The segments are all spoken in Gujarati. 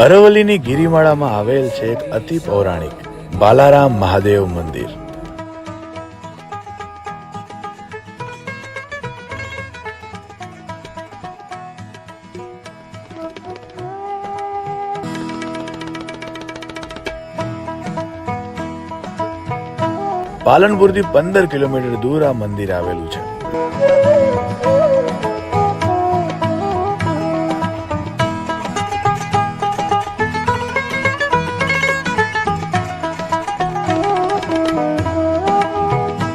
અરવલ્લીની ગિરિમાળામાં આવેલ છે એક અતિ પૌરાણિક બાલારામ મહાદેવ મંદિર. પાલનપુરથી પંદર કિલોમીટર દૂર આ મંદિર આવેલું છે.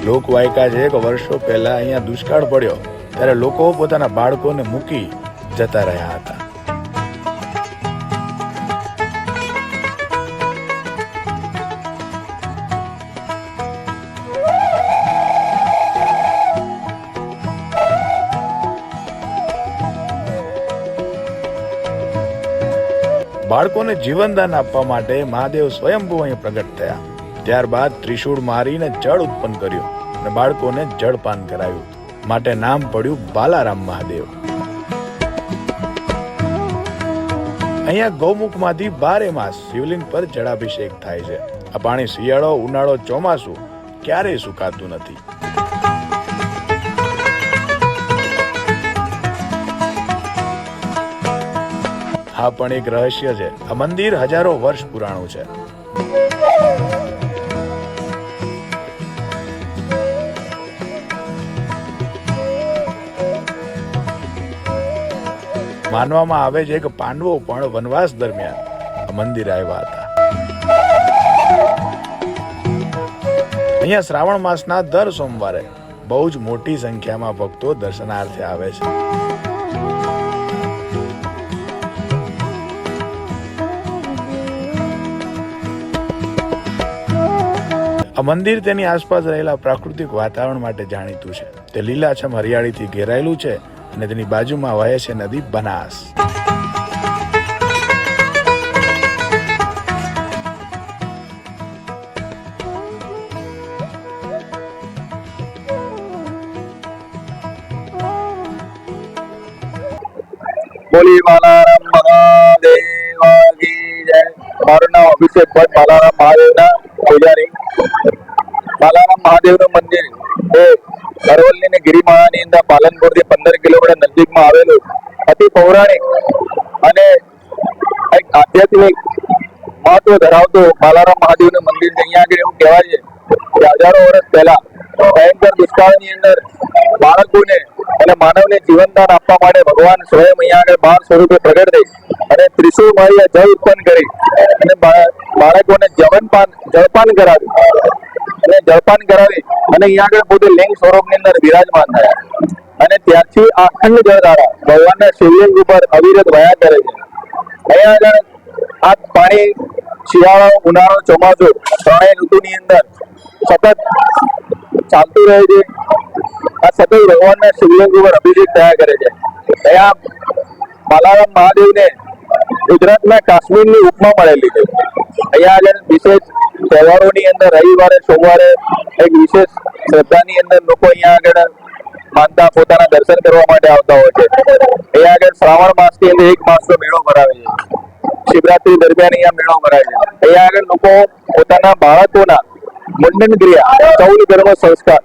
લોકવાયકા છે કે વર્ષો પહેલા અહીંયા દુષ્કાળ પડ્યો, ત્યારે લોકો પોતાના બાળકોને મૂકી જતા રહ્યા હતા. બાળકોને જીવનદાન આપવા માટે મહાદેવ સ્વયંભૂ અહીં પ્રગટ થયા. ત્યારબાદ ત્રિશૂળ મારીને જળ ઉત્પન્ન કર્યું. અને બાળકોને જળપાન કરાવ્યું માટે નામ પડ્યું બાલારામ મહાદેવ. અહીંયા ગૌમુખમાંથી બારે માસ શિવલિંગ પર જળાભિષેક થાય છે. આ પાણી શિયાળો, ઉનાળો, ચોમાસું ક્યારેય સુકાતું નથી. હા, પણ એક રહસ્ય છે. આ મંદિર હજારો વર્ષ પુરાણું છે. માનવામાં આવે છે કે પાંડવો પણ વનવાસ દરમિયાન મંદિર આવ્યા હતા. અહીંયા શ્રાવણ માસના દર સોમવારે બહુ જ મોટી સંખ્યામાં ભક્તો દર્શનાર્થે આવે છે. આ મંદિર તેની આસપાસ રહેલા પ્રાકૃતિક વાતાવરણ માટે જાણીતું છે. તે લીલાછમ હરિયાળીથી ઘેરાયેલું છે અને તેની બાજુમાં વહે છે નદી બનાસ. બોલી બાલારામ મારું નામ અભિષેક ભટ્ટ બાલારામ મહાદેવના પૂજારી બાલારામ મહાદેવનું મંદિર. એ અરવલ્લીની ગિરિમાળાની અંદર પાલનપુરથી પંદર કિલોમીટર નજીકમાં આવેલું અતિ પૌરાણિક અને એક આધ્યાત્મિક મહત્વ ધરાવતું બાલારામ મહાદેવનું મંદિર અહીંયા આગળ એવું કહેવાય છે કે હજારો વર્ષ પહેલા ભયંકર દુષ્કાળની અંદર બાળકોને અને માનવને જીવનદાન આપવા માટે ભગવાન સ્વયં અહીંયા આગળ બાળ સ્વરૂપે પ્રગટ થઈ અને ત્રિશુળ મારી જળ ઉત્પન્ન કરી અને બાળકોને જવનપાન, જળપાન કરાવ્યું. અને જળપાન કરાવી અને અહીંયા આગળ પોતે લિંગ સ્વરૂપની અંદર વિરાજમાન થયા. અને ત્યારથી અખંડ જળધારા ભગવાનના શિવલિંગ ઉપર અવિરત વયા કરે છે. અહીંયા આગળ આ પાણી, શિયાળો, ઉનાળો, ચોમાસું ત્રણેય ઋતુની અંદર સતત ચાલતું રહે છે. આ સતત ભગવાનના શિવલિંગ ઉપર અભિષેક થયા કરે છે. અહીંયા બાલારામ મહાદેવને ગુજરાતના કાશ્મીરની ઉપમા મળેલી છે. અહીંયા આગળ વિશેષ તહેવારોની અંદર રવિવારે, સોમવારે એક વિશેષ શ્રદ્ધાની અંદર લોકો અહીંયા આગળ માનતા, પોતાના દર્શન કરવા માટે આવતા હોય છે. અહીંયા આગળ શ્રાવણ માસની અંદર એક માસનો મેળો ભરાવે છે. શિવરાત્રી દરમિયાન અહીંયા મેળો ભરાય છે. અહીંયા આગળ લોકો પોતાના બાળકોના મુંડન ક્રિયા, ચૌદ ધર્મ સંસ્કાર,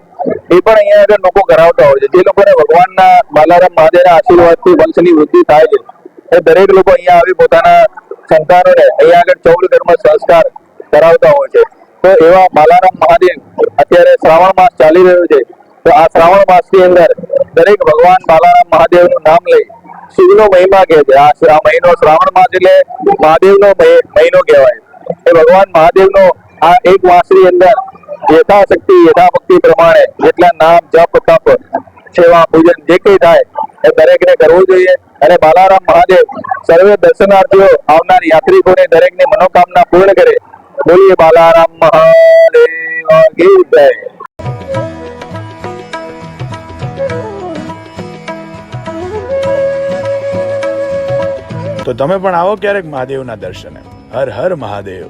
એ પણ અહીંયા આગળ લોકો કરાવતા હોય છે. જે લોકોને ભગવાનના બાલારામ મહાદેવના આશીર્વાદથી વંશની વૃદ્ધિ થાય છે. એ દરેક લોકો અહીંયા આવી પોતાના સંતાનોને અહીંયા આગળ ચૌદ ઘરમાં સંસ્કાર કરાવતા હોય છે. તો એવા બાલારામ મહાદેવ અત્યારે શ્રાવણ માસ ચાલી રહ્યો છે. તો આ શ્રાવણ માસની અંદર દરેક ભગવાન બાલારામ મહાદેવનું નામ લઈ શિવનો મહિમા કહે છે. આ મહિનો શ્રાવણ માસ એટલે મહાદેવનો મહિનો કહેવાય. એ ભગવાન મહાદેવનો આ એક માસની અંદર યથાશક્તિ, યથાભક્તિ પ્રમાણે જેટલા નામ જપ, તપ સેવા પૂજન જે કંઈ થાય એ દરેકને કરવું જોઈએ. અને બાલારામ મહાદેવ સર્વે દર્શનાર્થીઓ આવનાર યાત્રિકોને દરેકની મનોકામના પૂર્ણ કરે. બોલીએ બાલારામ મહાદેવ ગીત તો તમે પણ આવો ક્યારેક મહાદેવના દર્શને. હર હર મહાદેવ.